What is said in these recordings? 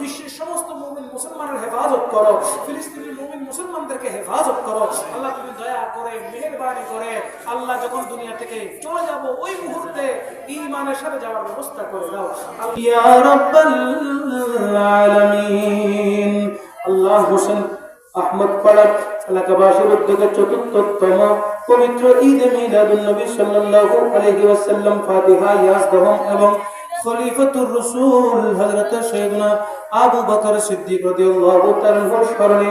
বিশ্বের সমস্ত মুমিন মুসলমানের হেফাজত করো ফিলিস্তিনের মুমিন মুসলমানদেরকে হেফাজত করো। আল্লাহ তুমি দয়া করে, মেহেরবানি করে আল্লাহ যখন দুনিয়া থেকে চলে যাব, ওই মুহূর্তে ইমানের সাথে যাওয়ার ব্যবস্থা করে দাও। আল্লাহ হোসেন আহমদ পাড়ার এলাকাবাসীর উদ্যোগে চতুর্থতম পবিত্র ঈদে মিলাদুন নবী সাল্লাল্লাহু আলাইহি ওয়াসাল্লাম, ফাতিহা ইয়াজদহম এবং খলিফাতুর রাসূল হযরত সাইয়েদনা আবু বকর সিদ্দিক রাদিয়াল্লাহু তাআলার স্মরণে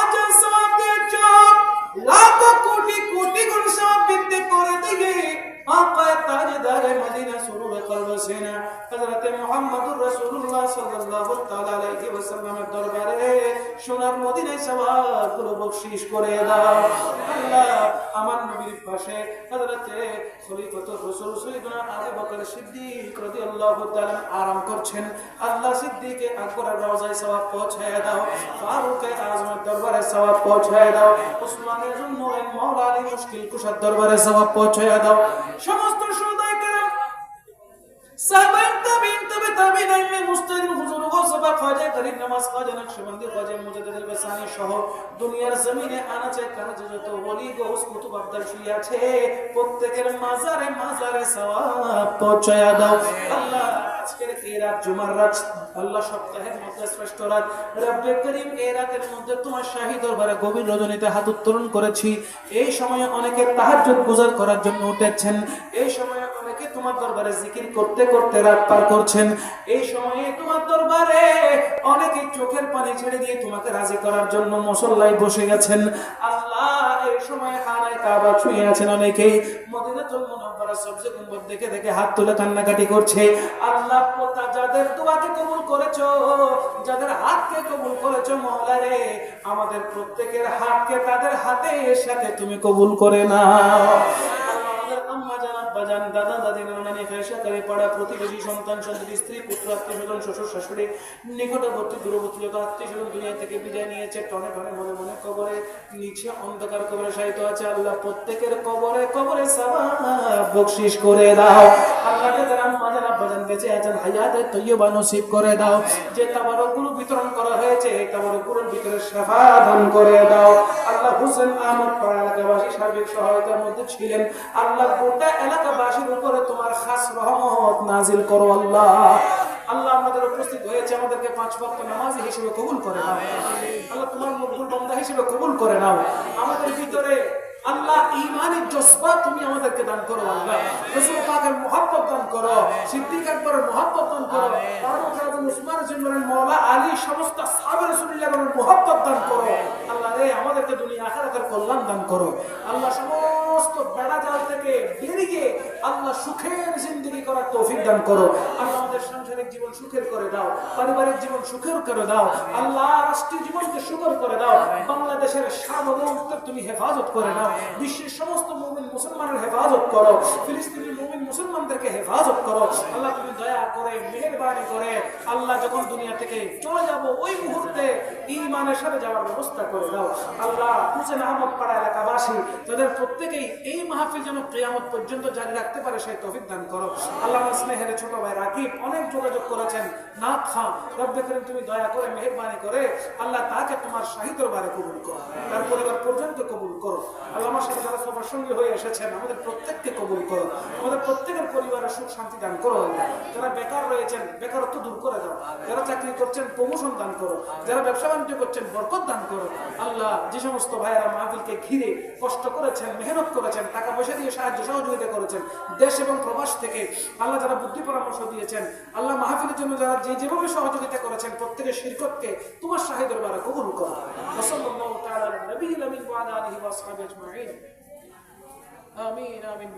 কোটি কোটি গুণ সওয়াব বৃদ্ধি করে দিয়ে আকা তাজদার মদিনা সুরুর কলব সেনা হযরত মুহাম্মদুর রাসূলুল্লাহ সাল্লাল্লাহু তাআলা আলাইহি ওয়াসাল্লামের দরবারে সোনার মদিনায় সওয়াবগুলো বকশিশ করে দাও। আল্লাহ আমার নবীর পাশে হযরত রাসূল সাইয়েদনা আবু বকর সিদ্দিক রাদিয়াল্লাহু তাআলা আরাম করছেন। আল্লাহ সিদ্দিকে আকবরের সওয়াব দাও। আজমের দরবারে সওয়াব দাও। আলী মুশকিল কুশার দরবারে সওয়াব দাও। সমস্ত সাহাবায়ে তবে মুস্তাহিদিন হুজুর নামাজ খাজা, নকশবন্দি খাজা মুজাদ্দিদ আল-বাসানি সহ দুনিয়ার জমিনে যত ওলি আছে, প্রত্যেকের মাজারে মাজারে সওয়াব পৌঁছায়া দাও। আল্লাহ, আজকের এই রাত জুমার রাত, আল্লাহ সপ্তাহের মধ্যে শ্রেষ্ঠ রাত। রব্বে করিম, এই রাতের মধ্যে তোমার শাহী দরবারে গভীর রজনীতে হাত উত্তোলন করেছি। এই সময়ে অনেকে তাহাজ্জুদ গুজার করার জন্য উঠেছেন। এই সময়ে তোমার দরবারে জিকির করতে করতে রাত পার করছেন। এই সময়ে তোমার দরবারে অনেকে চোখের পানি ছেড়ে দিয়ে তোমাকে রাজি করার জন্য মুসল্লায় বসে গেছেন। আল্লাহ, এই সময় হানায় কাবা ছুঁয়ে আছেন অনেকেই। মদিনাতুল মুনাওয়ারা সবজে গুম্বদ দেখে দেখে হাত তুলে কান্নাকাটি করছে। আল্লাহ, পোতা যাদের দোয়াকে কবুল করেছ, যাদের হাতকে কবুল করেছ মওলা রে আমাদের প্রত্যেকের হাতকে তাদের হাতের সাথে তুমি কবুল করে আমাদের আম্মা জান আব্বা জান দাদা, দাদি নানানি ফেরেশতারি পাড়া প্রতিবেশী, সন্তান, সন্ততি, স্ত্রী, পুত্র, আত্মীয় স্বজন, শ্বশুর, শাশুড়ি, নিকটবর্তী, দূরবর্তী, যত আত্মীয় স্বজন দুনিয়া থেকে বিদায় নিয়েছে, টনে টনে, মনে মনে কবরে নিচে অন্ধকার কবরে সাহিত্য আছে, আল্লাহ প্রত্যেকের কবরে কবরে বকশিস করে দাও। আল্লাহকে যারা আম্মা জান আব্বা জান বেঁচে আছেন হায়াতে তৈয়বা নসিব করে দাও। যে তাবারকগুলো বিতরণ করা হয়েছে তাবারকগুলোর ভিতরে দান করে দাও। আল্লাহ হুসেন আহমদ পাড়া এলাকাবাসী সার্বিক সহায়তার মধ্যে ছিলেন। আল্লাহ গোটা এলাকাবাসীর উপরে তোমার খাস রহমত নাজিল করো, আল্লাহ। আল্লাহ আমাদের উপস্থিত হয়েছে আমাদেরকে পাঁচ ওয়াক্ত নামাজ হিসেবে কবুল করে নাও। আল্লাহ তোমার মকবুল বান্দা হিসেবে কবুল করে নাও। আমাদের ভিতরে আল্লাহ ইমানের জজবা তুমি আমাদেরকে দান করো আল্লাহ। রাসূল পাকের মুহাব্বত দান করো সিদ্দিক আকবরের মুহাব্বত দান করো ফারুক আজম উসমান জিন্নারের মাওলা আলী সমস্ত সাহাবা রাসূলুল্লাহর মুহাব্বত দান করো। আল্লাহ রে আমাদেরকে দুনিয়া আখিরাতের কল্যাণ দান করো। আল্লাহ সমস্ত বেড়া জাল থেকে বেরিয়ে আল্লাহ সুখের জিন্দগি করার তৌফিক দান করো। আমাদের সাংসারিক জীবন সুখের করে দাও, পারিবারিক জীবন সুখের করে দাও, আল্লাহ রাষ্ট্রীয় জীবনকে সুখর করে দাও, বাংলাদেশের সার্বভৌমত্বের তুমি হেফাজত করে দাও, বিশ্বের সমস্ত মুমিন মুসলমানের হেফাজত করো ফিলিস্তিনের মুমিন মুসলমানদেরকে হেফাজত করো। আল্লাহ তুমি দয়া করে, মেহেরবানি করে আল্লাহ যখন দুনিয়া থেকে চলে যাব, ওই মুহূর্তে ইমানের সাথে যাওয়ার ব্যবস্থা করে দাও। আল্লাহ হুসেন আহমদ পাড়া এলাকাবাসী, তাদের প্রত্যেকেই এই মাহফিল যেন কেয়ামত পর্যন্ত জারি রাখতে পারে, সেই তৌফিক দান করো। আল্লাহ স্নেহের ছোট ভাই রাকিব অনেক যোগাযোগ করেছেন। না খান, রব্বে করিম তুমি দয়া করে মেহেরবানি করে আল্লাহ তাকে তোমার শাহী দরবারে কবুল করো। তার পরিবার পর্যন্ত কবুল করো। আল্লাহ আমার সাথে যারা সবার সঙ্গে হয়ে এসেছেন, আমাদের প্রত্যেককে কবুল করো। আমাদের প্রত্যেকের পরিবারের সুখ শান্তি দান করো। যারা বেকার রয়েছেন, বেকারত্ব দূর করে। দাও। যারা চাকরি করছেন প্রমোশন দান করো। যারা ব্যবসা বাণিজ্য করছেন, বরকত দান করো। আল্লাহ যে সমস্ত ভাইয়েরা মাহফিলকে ঘিরে কষ্ট করেছেন, মেহনত করেছেন, টাকা পয়সা দিয়ে সাহায্য সহযোগিতা করেছেন, দেশ এবং প্রবাস থেকে আল্লাহ যারা বুদ্ধি পরামর্শ দিয়েছেন, আল্লাহ মাহফিলের জন্য যারা যে যেভাবে সহযোগিতা করেছেন, প্রত্যেকের শিরকতকে তোমার শাহী দরবারে কবুল করো। ওসল্লাল্লাহু তাআলা আলা নবিয়িল আমিন ওয়া আলা আলিহি ওয়া আসহাবিহি আজমাইন। আমিন